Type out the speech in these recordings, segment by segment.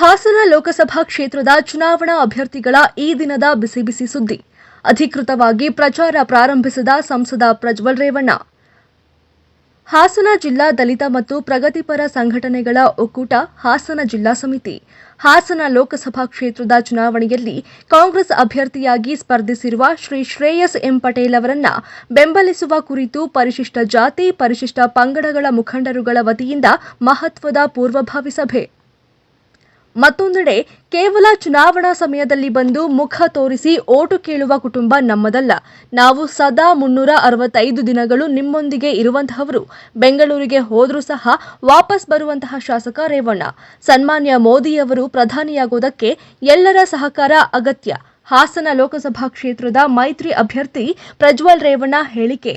ಹಾಸನ ಲೋಕಸಭಾ ಕ್ಷೇತ್ರದ ಚುನಾವಣಾ ಅಭ್ಯರ್ಥಿಗಳ ಈ ದಿನದ ಬಿಸಿ ಸುದ್ದಿ. ಅಧಿಕೃತವಾಗಿ ಪ್ರಚಾರ ಪ್ರಾರಂಭಿಸಿದ ಸಂಸದ ಪ್ರಜ್ವಲ್ ರೇವಣ್ಣ. ಹಾಸನ ಜಿಲ್ಲಾ ದಲಿತ ಮತ್ತು ಪ್ರಗತಿಪರ ಸಂಘಟನೆಗಳ ಒಕ್ಕೂಟ, ಹಾಸನ ಜಿಲ್ಲಾ ಸಮಿತಿ. ಹಾಸನ ಲೋಕಸಭಾ ಕ್ಷೇತ್ರದ ಚುನಾವಣೆಯಲ್ಲಿ ಕಾಂಗ್ರೆಸ್ ಅಭ್ಯರ್ಥಿಯಾಗಿ ಸ್ಪರ್ಧಿಸಿರುವ ಶ್ರೀ ಶ್ರೇಯಸ್ ಎಂ ಪಟೇಲ್ ಅವರನ್ನ ಬೆಂಬಲಿಸುವ ಕುರಿತು ಪರಿಶಿಷ್ಟ ಜಾತಿ, ಪರಿಶಿಷ್ಟ ಪಂಗಡಗಳ ಮುಖಂಡರುಗಳ ವತಿಯಿಂದ ಮಹತ್ವದ ಪೂರ್ವಭಾವಿ ಸಭೆ. ಮತ್ತೊಂದೆಡೆ ಕೇವಲ ಚುನಾವಣಾ ಸಮಯದಲ್ಲಿ ಬಂದು ಮುಖ ತೋರಿಸಿ ಓಟು ಕೇಳುವ ಕುಟುಂಬ ನಮ್ಮದಲ್ಲ. ನಾವು ಸದಾ ಮುನ್ನೂರ ಅರವತ್ತೈದು ದಿನಗಳು ನಿಮ್ಮೊಂದಿಗೆ ಇರುವಂತಹವರು. ಬೆಂಗಳೂರಿಗೆ ಹೋದರೂ ಸಹ ವಾಪಸ್ ಬರುವಂತಹ ಶಾಸಕ ರೇವಣ್ಣ. ಸನ್ಮಾನ್ಯ ಮೋದಿಯವರು ಪ್ರಧಾನಿಯಾಗುವುದಕ್ಕೆ ಎಲ್ಲರ ಸಹಕಾರ ಅಗತ್ಯ. ಹಾಸನ ಲೋಕಸಭಾ ಕ್ಷೇತ್ರದ ಮೈತ್ರಿ ಅಭ್ಯರ್ಥಿ ಪ್ರಜ್ವಲ್ ರೇವಣ್ಣ ಹೇಳಿಕೆ.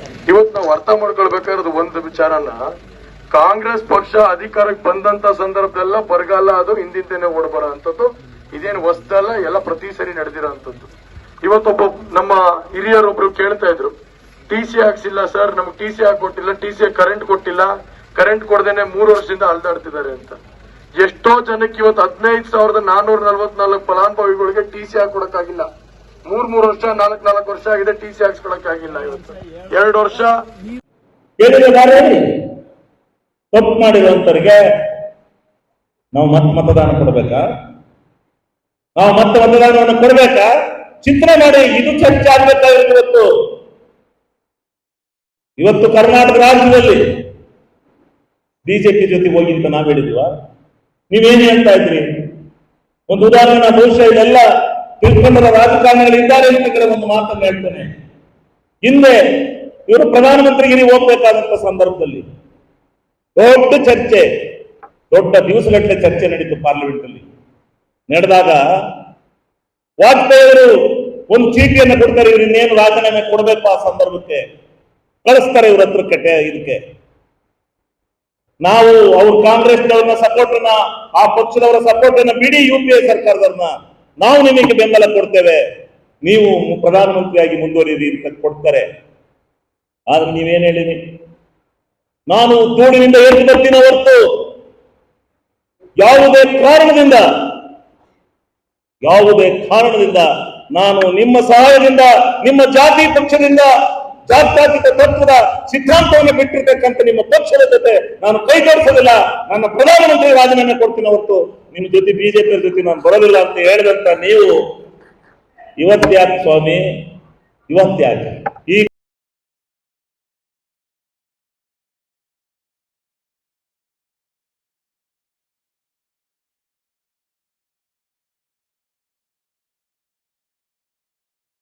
ಕಾಂಗ್ರೆಸ್ ಪಕ್ಷ ಅಧಿಕಾರಕ್ಕೆ ಬಂದಂತ ಸಂದರ್ಭದಲ್ಲ ಬರಗಾಲ ಅದು ಹಿಂದಿಂದೇನೆ ಅಂತದ್ದು ಇದೇನು ಹೊಸದಲ್ಲ, ಎಲ್ಲ ಪ್ರತಿ ಸರಿ ನಡೆದಿರೋಂಥದ್ದು. ಇವತ್ತೊಬ್ಬ ನಮ್ಮ ಹಿರಿಯರೊಬ್ರು ಕೇಳ್ತಾ ಇದ್ರು, ಟಿ ಸಿ ಹಾಕ್ಸಿಲ್ಲ ಸರ್, ನಮ್ಗೆ T TC T C current ಕೊಟ್ಟಿಲ್ಲ, ಕರೆಂಟ್ ಕೊಡದೇನೆ ಮೂರು ವರ್ಷದಿಂದ ಅಲ್ದಾಡ್ತಿದ್ದಾರೆ ಅಂತ. ಎಷ್ಟೋ ಜನಕ್ಕೆ ಇವತ್ತು ಹದಿನೈದು ಸಾವಿರದ ನಾನೂರ ನಲ್ವತ್ನಾಲ್ಕು ಫಲಾನುಭವಿಗಳಿಗೆ ಟಿ ಸಿ ಹಾಕೊಡಕ್ಕಾಗಿಲ್ಲ ಮೂರ್ ಮೂರ್ ವರ್ಷ, ನಾಲ್ಕ್, ನಾಲ್ಕು ವರ್ಷ ಆಗಿದೆ ಟಿ ಸಿ ಹಾಕ್ಸ್ಕೊಳಕ್ಕಾಗಿಲ್ಲ ಇವತ್ತು. ಎರಡು ವರ್ಷ ತಪ್ಪು ಮಾಡಿರುವಂತವರಿಗೆ ನಾವು ಮತ್ ಮತದಾನ ಕೊಡಬೇಕಾ? ನಾವು ಮತ್ತೆ ಮತದಾನವನ್ನು ಕೊಡಬೇಕಾ? ಚಿಂತನೆ ಮಾಡಿ, ಇದು ಚರ್ಚೆ ಆಗ್ಬೇಕಾಗಿರೋದು ಇವತ್ತು? ಇವತ್ತು ಕರ್ನಾಟಕ ರಾಜ್ಯದಲ್ಲಿ ಬಿಜೆಪಿ ಜೊತೆ ಹೋಗಿ ಅಂತ ನಾವು ಹೇಳಿದ್ವ? ನೀವೇನು ಹೇಳ್ತಾ ಇದ್ರಿ? ಒಂದು ಉದಾಹರಣೆ ಬಹುಶಃ ಇದೆಲ್ಲ ತಿಳ್ಕೊಂಡರ ರಾಜಕಾರಣಿಗಳು ಇದ್ದಾರೆ ಅಂತ ಕಡೆ ಒಂದು ಮಾತನ್ನು ಹೇಳ್ತೇನೆ. ಹಿಂದೆ ಇವರು ಪ್ರಧಾನಮಂತ್ರಿಗಿರಿ ಹೋಗ್ಬೇಕಾದಂತ ಸಂದರ್ಭದಲ್ಲಿ ದೊಡ್ಡ ಚರ್ಚೆ, ದೊಡ್ಡ ದಿವಸಗಟ್ಟಲೆ ಚರ್ಚೆ ನಡೀತು ಪಾರ್ಲಿಮೆಂಟ್ ಅಲ್ಲಿ ನಡೆದಾಗ ವಾಜಪೇಯಿ ಅವರು ಒಂದು ಚೀಟಿಯನ್ನು ಕೊಡ್ತಾರೆ, ಇವ್ರು ಇನ್ನೇನು ರಾಜೀನಾಮೆ ಕೊಡಬೇಕು ಆ ಸಂದರ್ಭಕ್ಕೆ. ಕಳಿಸ್ತಾರೆ ಇವ್ರ ಹತ್ರ ಕಟ್ಟೆ ಇದಕ್ಕೆ. ನಾವು ಅವ್ರ ಸಪೋರ್ಟ್ ಆ ಪಕ್ಷದವರ ಸಪೋರ್ಟ್ ಅನ್ನ ಬಿಡಿ ಯು ಪಿ ಎ ಸರ್ಕಾರದವ್ರನ್ನ, ನಾವು ನಿಮಗೆ ಬೆಂಬಲ ಕೊಡ್ತೇವೆ. ನೀವು ಪ್ರಧಾನಮಂತ್ರಿಯಾಗಿ ಮುಂದುವರಿಯಿರಿ ಅಂತ ಕೊಡ್ತಾರೆ. ಆದ್ರೆ ನೀವೇನ್ ಹೇಳಿರಿ? ನಾನು ತೋಡಿನಿಂದ ಎದ್ದು ಬರ್ತೀನಿ ಹೊರತು ಯಾವುದೇ ಕಾರಣದಿಂದ ಯಾವುದೇ ಕಾರಣದಿಂದ ನಾನು ನಿಮ್ಮ ಸಹಾಯದಿಂದ, ನಿಮ್ಮ ಜಾತಿ ಪಕ್ಷದಿಂದ, ಜಾತ್ಯಾತೀತ ತತ್ವದ ಸಿದ್ಧಾಂತವನ್ನು ಬಿಟ್ಟಿರ್ತಕ್ಕಂಥ ನಿಮ್ಮ ಪಕ್ಷದ ಜೊತೆ ನಾನು ಕೈ ಜೋಡಿಸೋದಿಲ್ಲ. ನನ್ನ ಪ್ರಧಾನಮಂತ್ರಿ ರಾಜೀನಾಮೆ ಕೊಡ್ತೀನಿ ಹೊರತು ನಿಮ್ಮ ಜೊತೆ ಬಿಜೆಪಿ ಜೊತೆ ನಾನು ಬರೋದಿಲ್ಲ ಅಂತ ಹೇಳಿದಂತ ನೀವು ಇವತ್ತ್ಯಾಕೆ ಸ್ವಾಮಿ? ಇವತ್ತ್ಯಾಕೆ